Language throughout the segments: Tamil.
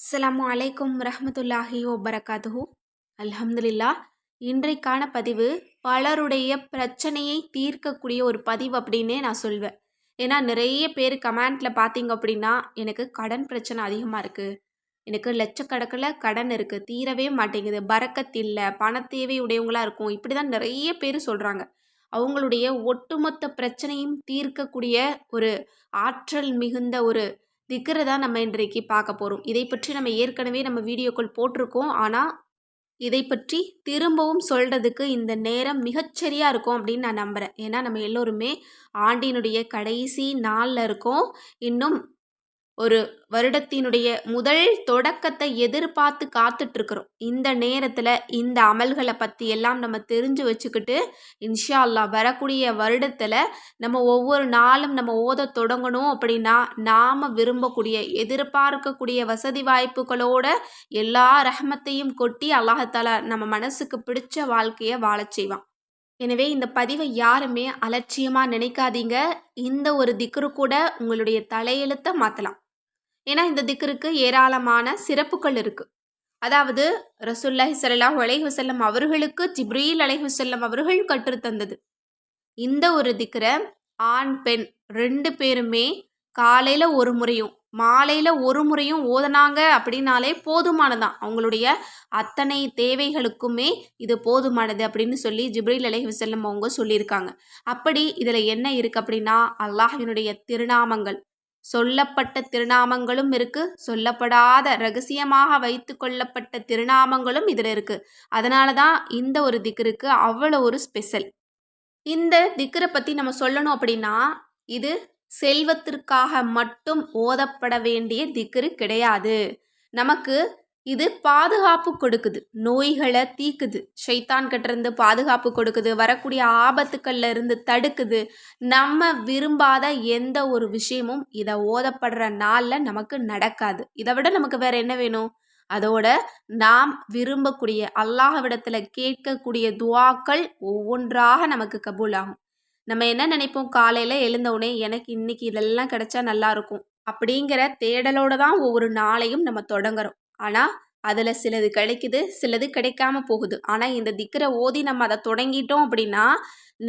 அஸ்லாம் அலைக்கும் ரஹமத்துல்லாஹி வபரகாத்துஹு. அல்ஹம்துலில்லா இன்றைக்கான பதிவு பலருடைய பிரச்சனையை தீர்க்கக்கூடிய ஒரு பதிவு அப்படின்னே நான் சொல்வேன். ஏன்னா நிறைய பேர் கமெண்ட்டில் பார்த்தீங்க அப்படின்னா எனக்கு கடன் பிரச்சனை அதிகமாக இருக்குது எனக்கு லட்சக்கணக்கில் கடன் இருக்குது தீரவே மாட்டேங்குது. பறக்கத்து இல்லை பண தேவை உடையவங்களாக இருக்கும். இப்படி தான் நிறைய பேர் சொல்கிறாங்க அவங்களுடைய ஒட்டுமொத்த பிரச்சனையும் தீர்க்கக்கூடிய ஒரு ஆற்றல் மிகுந்த ஒரு விற்கிறதா நம்ம இன்றைக்கு பார்க்க போகிறோம் இதை பற்றி நம்ம ஏற்கனவே நம்ம வீடியோக்கள் போட்டிருக்கோம். ஆனால் இதை பற்றி திரும்பவும் சொல்கிறதுக்கு இந்த நேரம் மிகச்சரியாக இருக்கும் அப்படின்னு நான் நம்புகிறேன் ஏன்னா நம்ம எல்லோருமே ஆண்டினுடைய கடைசி நாளில் இருக்கோம். இன்னும் ஒரு வருடத்தினுடைய முதல் தொடக்கத்தை எதிர்பார்த்து காத்துட்ருக்குறோம். இந்த நேரத்தில் இந்த அமல்களை பற்றி எல்லாம் நம்ம தெரிஞ்சு வச்சுக்கிட்டு இன்ஷா அல்லா வரக்கூடிய வருடத்தில் நம்ம ஒவ்வொரு நாளும் நம்ம ஓத தொடங்கணும் அப்படின்னா நாம் விரும்பக்கூடிய எதிர்பார்க்கக்கூடிய வசதி வாய்ப்புகளோட எல்லா ரஹமத்தையும் கொட்டி அல்லாஹால நம்ம மனசுக்கு பிடிச்ச வாழ்க்கையை வாழச் செய்வான். எனவே இந்த பதிவை யாருமே அலட்சியமாக நினைக்காதீங்க. இந்த ஒரு திக்ரு கூட உங்களுடைய தலையெழுத்தை மாற்றலாம் ஏன்னா இந்த திக்கருக்கு ஏராளமான சிறப்புகள் இருக்குது அதாவது ரசுல்லாஹி சல்லாஹ் அலைஹுசல்லம் அவர்களுக்கு ஜிப்ரீல் அலைஹுசல்லம் அவர்கள் கற்றுத்தந்தது இந்த ஒரு திக்கரை ஆண் பெண் ரெண்டு பேருமே காலையில் ஒரு முறையும் மாலையில் ஒரு முறையும் ஓதனாங்க அப்படின்னாலே போதுமானதான். அவங்களுடைய அத்தனை தேவைகளுக்குமே இது போதுமானது அப்படின்னு சொல்லி ஜிப்ரீல் அலைஹுசல்லம் அவங்க சொல்லியிருக்காங்க. அப்படி இதில் என்ன இருக்குது அப்படின்னா அல்லாஹினுடைய திருநாமங்கள். சொல்லப்பட்ட திருநாமங்களும் இருக்கு. சொல்லப்படாத ரகசியமாக வைத்து கொள்ளப்பட்ட திருநாமங்களும் இதில் இருக்கு. அதனால தான் இந்த ஒரு திக்ருக்கு அவ்வளோ ஒரு ஸ்பெஷல் இந்த திக்கரை பற்றி நம்ம சொல்லணும் அப்படின்னா இது செல்வத்திற்காக மட்டும் ஓதப்பட வேண்டிய திக்ரு கிடையாது. நமக்கு இது பாதுகாப்பு கொடுக்குது. நோய்களை தீக்குது. ஷைத்தான் கிட்டேருந்து பாதுகாப்பு கொடுக்குது. வரக்கூடிய ஆபத்துக்கள்ல இருந்து தடுக்குது. நம்ம விரும்பாத எந்த ஒரு விஷயமும் இதை ஓதப்படுற நாளில் நமக்கு நடக்காது. இதை விட நமக்கு வேற என்ன வேணும்? அதோட நாம் விரும்பக்கூடிய அல்லாஹ்விடத்தில் கேட்கக்கூடிய துவாக்கள் ஒவ்வொன்றாக நமக்கு கபூலாகும். நம்ம என்ன நினைப்போம்? காலையில் எழுந்தவுடனே எனக்கு இன்னைக்கு இதெல்லாம் கிடைச்சா நல்லா இருக்கும். அப்படிங்கிற தேடலோடு தான் ஒவ்வொரு நாளையும் நம்ம தொடங்குறோம். ஆனால் அதில் சிலது கிடைக்குது சிலது கிடைக்காம போகுது. ஆனால் இந்த திக்கரை ஓதி நம்ம அதை தொடங்கிட்டோம் அப்படின்னா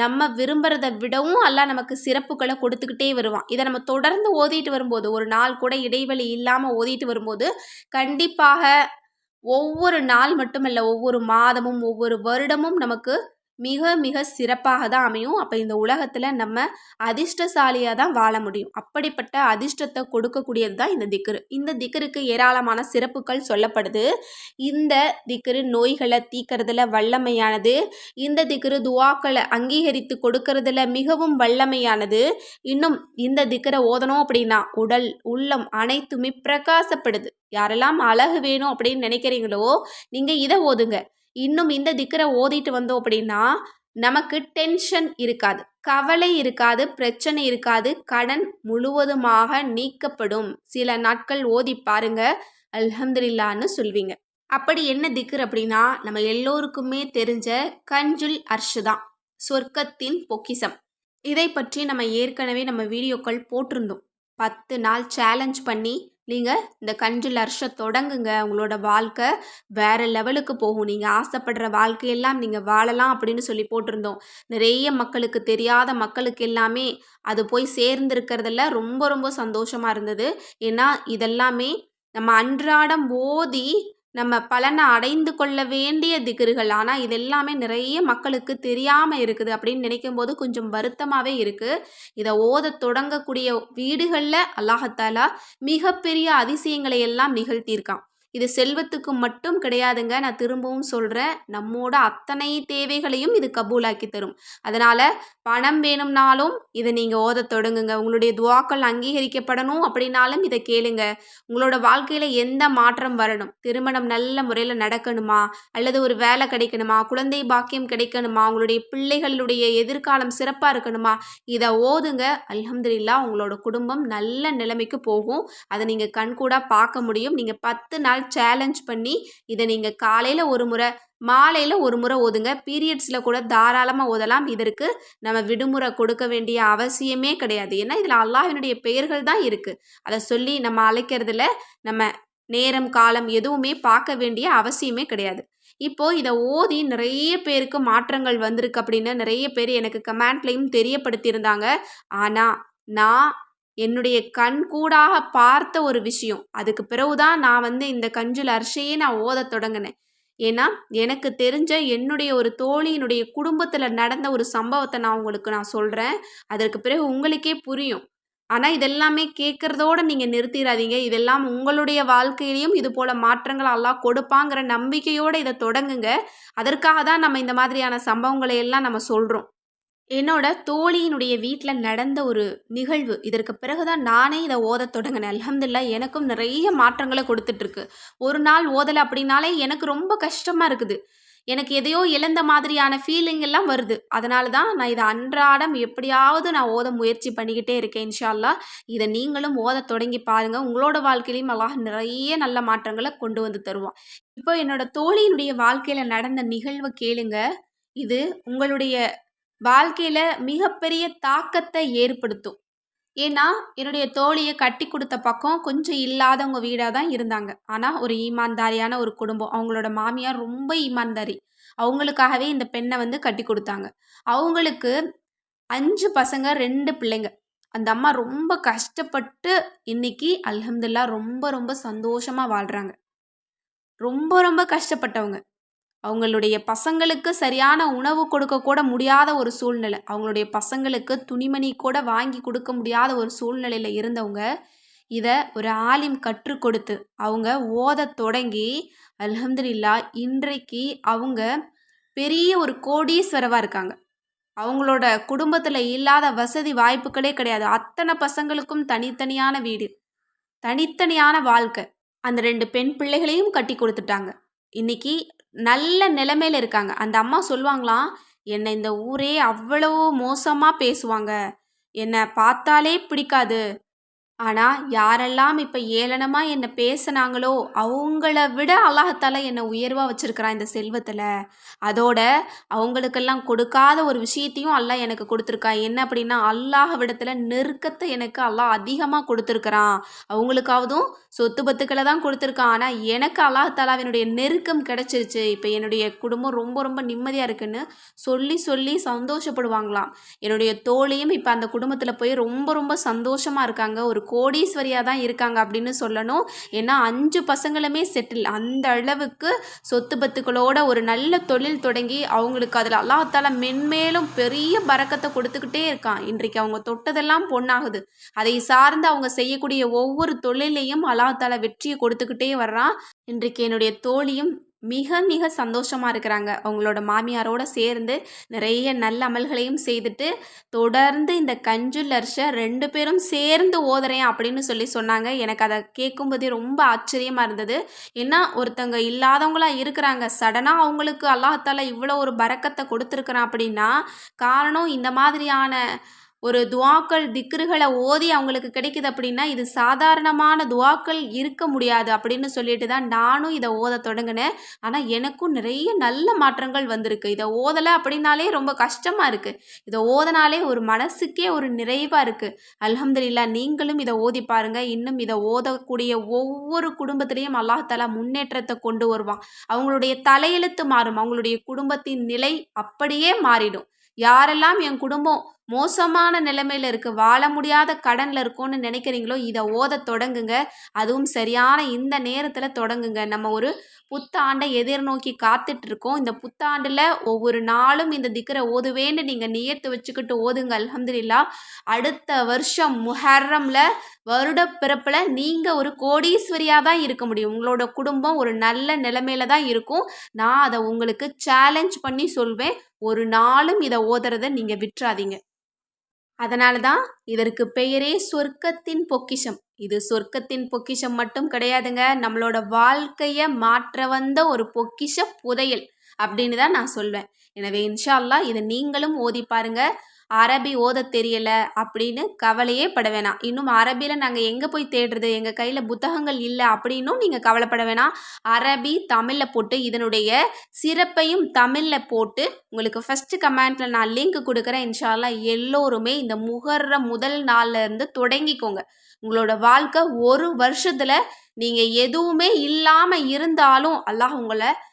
நம்ம விரும்புகிறத விடவும் எல்லாம் நமக்கு சிறப்புகளை கொடுத்துக்கிட்டே வருவான். இதை நம்ம தொடர்ந்து ஓதிட்டு வரும்போது ஒரு நாள் கூட இடைவெளி இல்லாமல் ஓதிட்டு வரும்போது கண்டிப்பாக ஒவ்வொரு நாள் மட்டுமல்ல ஒவ்வொரு மாதமும் ஒவ்வொரு வருடமும் நமக்கு மிக மிக சிறப்பாக தான் அமையும். அப்போ இந்த உலகத்தில் நம்ம அதிர்ஷ்டசாலியாக தான் வாழ முடியும். அப்படிப்பட்ட அதிர்ஷ்டத்தை கொடுக்கக்கூடியது தான் இந்த திக்கரு இந்த திக்கருக்கு ஏராளமான சிறப்புகள் சொல்லப்படுது. இந்த திக்கரு நோய்களை தீக்கிறதுல வல்லமையானது. இந்த திக்கரு துவாக்களை அங்கீகரித்து கொடுக்கறதுல மிகவும் வல்லமையானது. இன்னும் இந்த திக்கரை ஓதணும் அப்படின்னா உடல் உள்ளம் அனைத்துமே பிரகாசப்படுது. யாரெல்லாம் அழகு வேணும் அப்படின்னு நினைக்கிறீங்களோ நீங்கள் இதை ஓதுங்க. இன்னும் இந்த திக்கரை ஓதிட்டு வந்தோம் அப்படின்னா நமக்கு டென்ஷன் இருக்காது. கவலை இருக்காது பிரச்சனை இருக்காது. கடன் முழுவதுமாக நீக்கப்படும். சில நாட்கள் ஓதி பாருங்க. அல்ஹம்துலில்லான்னு சொல்வீங்க. அப்படி என்ன திக்கர் அப்படின்னா நம்ம எல்லோருக்குமே தெரிஞ்ச கஞ்சுல் அர்ஷு தான். சொர்க்கத்தின் பொக்கிசம். இதை பற்றி நம்ம ஏற்கனவே நம்ம வீடியோக்கள் போட்டிருந்தோம். பத்து நாள் சேலஞ்ச் பண்ணி நீங்கள் இந்த கஞ்சில் அர்ஷ தொடங்குங்க. உங்களோட வாழ்க்கை வேறு லெவலுக்கு போகும். நீங்கள் ஆசைப்படுற வாழ்க்கையெல்லாம் நீங்கள் வாழலாம் அப்படின்னு சொல்லி போட்டிருந்தோம். நிறைய மக்களுக்கு தெரியாத மக்களுக்கு எல்லாமே அது போய் சேர்ந்துருக்கிறதுல ரொம்ப ரொம்ப சந்தோஷமாக இருந்தது. ஏன்னா இதெல்லாமே நம்ம அன்றாடம் ஓதி நம்ம பலனை அடைந்து கொள்ள வேண்டிய திகிர்கள். ஆனால் இது எல்லாமே நிறைய மக்களுக்கு தெரியாமல் இருக்குது அப்படின்னு நினைக்கும் போது கொஞ்சம் வருத்தமாகவே இருக்குது இதை ஓத தொடங்கக்கூடிய வீடுகளில் அல்லாஹத்தாலா மிகப்பெரிய அதிசயங்களை எல்லாம் நிகழ்த்தியிருக்கான். இது செல்வத்துக்கு மட்டும் கிடையாதுங்க. நான் திரும்பவும் சொல்கிறேன் நம்மோட அத்தனை தேவைகளையும் இது கபூலாக்கி தரும். அதனால் பணம் வேணும்னாலும் இதை நீங்கள் ஓத தொடங்குங்க. உங்களுடைய துவாக்கள் அங்கீகரிக்கப்படணும் அப்படின்னாலும் இதை கேளுங்க. உங்களோட வாழ்க்கையில் எந்த மாற்றம் வரணும்? திருமணம் நல்ல முறையில் நடக்கணுமா? அல்லது ஒரு வேலை கிடைக்கணுமா? குழந்தை பாக்கியம் கிடைக்கணுமா? உங்களுடைய பிள்ளைகளுடைய எதிர்காலம் சிறப்பாக இருக்கணுமா? இதை ஓதுங்க. அலமதுல்லா உங்களோட குடும்பம் நல்ல நிலைமைக்கு போகும். அதை நீங்கள் கண்கூடாக பார்க்க முடியும். நீங்கள் பத்து நாள் நாள் சேலஞ்ச் பண்ணி இதை நீங்கள் காலையில் ஒரு முறை மாலையில் ஒரு முறை ஓதுங்க. பீரியட்ஸில் கூட தாராளமாக ஓதலாம். இதற்கு நம்ம விடுமுறை கொடுக்க வேண்டிய அவசியமே கிடையாது. ஏன்னா இதில் அல்லாஹினுடைய பெயர்கள் தான் இருக்குது அதை சொல்லி நம்ம அழைக்கிறதுல நம்ம நேரம் காலம் எதுவுமே பார்க்க வேண்டிய அவசியமே கிடையாது. இப்போது இதை ஓதி நிறைய பேருக்கு மாற்றங்கள் வந்திருக்கு அப்படின்னு நிறைய பேர் எனக்கு கமெண்ட்லேயும் தெரியப்படுத்தியிருந்தாங்க. ஆனால் நான் என்னுடைய கண் கூடாக பார்த்த ஒரு விஷயம். அதுக்கு பிறகுதான் நான் வந்து இந்த கஞ்சுல் அரிசியே நான் ஓதத் தொடங்கினேன். ஏன்னா எனக்கு தெரிஞ்ச என்னுடைய ஒரு தோழியினுடைய குடும்பத்தில் நடந்த ஒரு சம்பவத்தை நான் உங்களுக்கு நான் சொல்கிறேன் அதற்கு பிறகு உங்களுக்கே புரியும். ஆனால் இதெல்லாமே கேட்குறதோட நீங்கள் நிறுத்திடாதீங்க. இதெல்லாம் உங்களுடைய வாழ்க்கையிலையும் இது போல் மாற்றங்கள் எல்லாம் கொடுப்பாங்கிற நம்பிக்கையோடு இதை தொடங்குங்க. அதற்காக தான் நம்ம இந்த மாதிரியான சம்பவங்களை எல்லாம் நம்ம சொல்கிறோம் என்னோட தோழியினுடைய வீட்டில் நடந்த ஒரு நிகழ்வு. இதற்கு பிறகு தான் நானே இதை ஓத தொடங்கினேன். அலமதுல்லா எனக்கும் நிறைய மாற்றங்களை கொடுத்துட்ருக்கு. ஒரு நாள் ஓதலை அப்படின்னாலே எனக்கு ரொம்ப கஷ்டமாக இருக்குது. எனக்கு எதையோ இழந்த மாதிரியான ஃபீலிங் எல்லாம் வருது. அதனால தான் நான் இதை அன்றாடம் எப்படியாவது நான் ஓத முயற்சி பண்ணிக்கிட்டே இருக்கேன் இன்ஷா இதை நீங்களும் ஓத தொடங்கி பாருங்கள் உங்களோட வாழ்க்கையிலையும் அல்லாஹ் நிறைய நல்ல மாற்றங்களை கொண்டு வந்து தருவான். இப்போ என்னோட தோழியினுடைய வாழ்க்கையில் நடந்த நிகழ்வை கேளுங்க. இது உங்களுடைய வாழ்க்கையில் மிகப்பெரிய தாக்கத்தை ஏற்படுத்தும். ஏன்னா என்னுடைய தோழியை கட்டி கொடுத்த பக்கம் கொஞ்சம் இல்லாதவங்க வீடாக தான் இருந்தாங்க. ஆனால் ஒரு ஈமான்தாரியான ஒரு குடும்பம். அவங்களோட மாமியார் ரொம்ப ஈமான்தாரி. அவங்களுக்காகவே இந்த பெண்ணை வந்து கட்டி கொடுத்தாங்க. அவங்களுக்கு அஞ்சு பசங்க ரெண்டு பிள்ளைங்க. அந்த அம்மா ரொம்ப கஷ்டப்பட்டு இன்னைக்கு அல்ஹம்துல்லா ரொம்ப ரொம்ப சந்தோஷமாக வாழ்கிறாங்க ரொம்ப ரொம்ப கஷ்டப்பட்டவங்க. அவங்களுடைய பசங்களுக்கு சரியான உணவு கொடுக்க கூட முடியாத ஒரு சூழ்நிலை. அவங்களுடைய பசங்களுக்கு துணிமணி கூட வாங்கி கொடுக்க முடியாத ஒரு சூழ்நிலையில் இருந்தவங்க இதை ஒரு ஆலிம் கற்றுக் கொடுத்து அவங்க ஓத தொடங்கி அலமதுல்லா இன்றைக்கு அவங்க பெரிய ஒரு கோடீஸ்வரவாக இருக்காங்க. அவங்களோட குடும்பத்தில் இல்லாத வசதி வாய்ப்புகளே கிடையாது. அத்தனை பசங்களுக்கும் தனித்தனியான வீடு தனித்தனியான வாழ்க்கை. அந்த ரெண்டு பெண் பிள்ளைகளையும் கட்டி கொடுத்துட்டாங்க. இன்னைக்கு நல்ல நிலைமையில் இருக்காங்க. அந்த அம்மா சொல்லுவாங்களாம் என்னை இந்த ஊரே அவ்வளோ மோசமாக பேசுவாங்க. என்னை பார்த்தாலே பிடிக்காது. ஆனால் யாரெல்லாம் இப்போ ஏளனமாக என்னை பேசுனாங்களோ அவங்கள விட அல்லாஹத்தால என்னை உயர்வாக வச்சுருக்கிறான் இந்த செல்வத்தில்? அதோட அவங்களுக்கெல்லாம் கொடுக்காத ஒரு விஷயத்தையும் அல்லாஹ் எனக்கு கொடுத்துருக்கான் என்ன அப்படின்னா அல்லாஹ் விடத்தில் நெருக்கத்தை எனக்கு அல்லாஹ் அதிகமாக கொடுத்துருக்குறான். அவங்களுக்காவதும் சொத்து பத்துக்களை தான் கொடுத்துருக்கான். ஆனால் எனக்கு அல்லாஹாலாவினுடைய நெருக்கம் கிடச்சிருச்சு. இப்போ என்னுடைய குடும்பம் ரொம்ப ரொம்ப நிம்மதியாக இருக்குன்னு சொல்லி சொல்லி சந்தோஷப்படுவாங்களாம். என்னுடைய தோழியும் இப்போ அந்த குடும்பத்தில் போய் ரொம்ப ரொம்ப சந்தோஷமாக இருக்காங்க. ஒரு கோடீஸ்வரியாக தான் இருக்காங்க அப்படின்னு சொல்லணும். ஏன்னா அஞ்சு பசங்களுமே செட்டில் அந்த அளவுக்கு சொத்து பத்துக்களோட ஒரு நல்ல தொழில் தொடங்கி அவங்களுக்கு அதில் அல்லாத்தால மென்மேலும் பெரிய பறக்கத்தை கொடுத்துக்கிட்டே இருக்கான். இன்றைக்கு அவங்க தொட்டதெல்லாம் பொண்ணாகுது அதை சார்ந்து அவங்க செய்யக்கூடிய ஒவ்வொரு தொழிலையும் அல்லாத்தால வெற்றியை கொடுத்துக்கிட்டே வர்றான். இன்றைக்கு என்னுடைய தோழியும் மிக மிக சந்தோஷமாக இருக்கிறாங்க. அவங்களோட மாமியாரோட சேர்ந்து நிறைய நல்ல அமல்களையும் செய்துட்டு தொடர்ந்து இந்த கஞ்சுல் ரெண்டு பேரும் சேர்ந்து ஓதுறேன் அப்படின்னு சொல்லி சொன்னாங்க. எனக்கு அதை கேட்கும்போதே ரொம்ப ஆச்சரியமாக இருந்தது. ஏன்னா ஒருத்தங்க இல்லாதவங்களா இருக்கிறாங்க. சடனாக அவங்களுக்கு அல்லாஹால இவ்வளோ ஒரு பறக்கத்தை கொடுத்துருக்குறான் அப்படின்னா காரணம் இந்த மாதிரியான ஒரு துவாக்கள் திக்ருகளை ஓதி அவங்களுக்கு கிடைக்குது அப்படின்னா இது சாதாரணமான துவாக்கள் இருக்க முடியாது அப்படின்னு சொல்லிட்டு தான் நானும் இதை ஓத தொடங்கினேன். ஆனால் எனக்கும் நிறைய நல்ல மாற்றங்கள் வந்திருக்கு. இதை ஓதலை அப்படின்னாலே ரொம்ப கஷ்டமாக இருக்குது இதை ஓதனாலே ஒரு மனசுக்கே ஒரு நிறைவாக இருக்குது அலமதுல்லா நீங்களும் இதை ஓதி பாருங்கள் இன்னும் இதை ஓதக்கூடிய ஒவ்வொரு குடும்பத்திலையும் அல்லாஹாலா முன்னேற்றத்தை கொண்டு வருவான். அவங்களுடைய தலையெழுத்து மாறும். அவங்களுடைய குடும்பத்தின் நிலை அப்படியே மாறிடும். யாரெல்லாம் என் குடும்பம் மோசமான நிலைமையில் இருக்குது வாழ முடியாத கடனில் இருக்கோன்னு நினைக்கிறீங்களோ இதை ஓத தொடங்குங்க. அதுவும் சரியான இந்த நேரத்தில் தொடங்குங்க. நம்ம ஒரு புத்தாண்டை எதிர்நோக்கி காத்துட்டு இருக்கோம் இந்த புத்தாண்டில் ஒவ்வொரு நாளும் இந்த திக்கரை ஓதுவேன்னு நீங்கள் நியத்து வச்சுக்கிட்டு ஓதுங்க அலமதுல்லா அடுத்த வருஷம் முஹர்ரமில் வருட பிறப்பில் நீங்கள் ஒரு கோடீஸ்வரியாக தான் இருக்க முடியும். உங்களோட குடும்பம் ஒரு நல்ல நிலைமையில தான் இருக்கும். நான் அதை உங்களுக்கு சேலஞ்ச் பண்ணி சொல்வேன். ஒரு நாளும் இதை ஓதுறதை நீங்கள் விட்டுறாதீங்க. அதனால தான் இதற்கு பெயரே சொர்க்கத்தின் பொக்கிஷம். இது சொர்க்கத்தின் பொக்கிஷம் மட்டும் கிடையாதுங்க. நம்மளோட வாழ்க்கையை மாற்ற வந்த ஒரு பொக்கிஷ புதையல் அப்படின்னு தான் நான் சொல்வேன். எனவே இன்ஷா அல்லாஹ் இதை நீங்களும் ஓதி பாருங்கள் அரபி ஓத தெரியல அப்படின்னு கவலையே பட வேணாம். இன்னும் அரபியில் நாங்கள் எங்கே போய் தேடுறது? எங்கள் கையில் புத்தகங்கள் இல்லை அப்படின்னும் நீங்கள் கவலைப்பட வேணாம். அரபி தமிழில் போட்டு இதனுடைய சிறப்பையும் தமிழில் போட்டு உங்களுக்கு ஃபஸ்ட்டு கமெண்ட்டில் நான் லிங்க் கொடுக்குறேன். இன்ஷால்லா எல்லோருமே இந்த முகர்ற முதல் நாள்லேருந்து தொடங்கிக்கோங்க. உங்களோட வாழ்க்கை ஒரு வருஷத்தில் நீங்கள் எதுவுமே இல்லாமல் இருந்தாலும் அல்லாஹ் உங்களை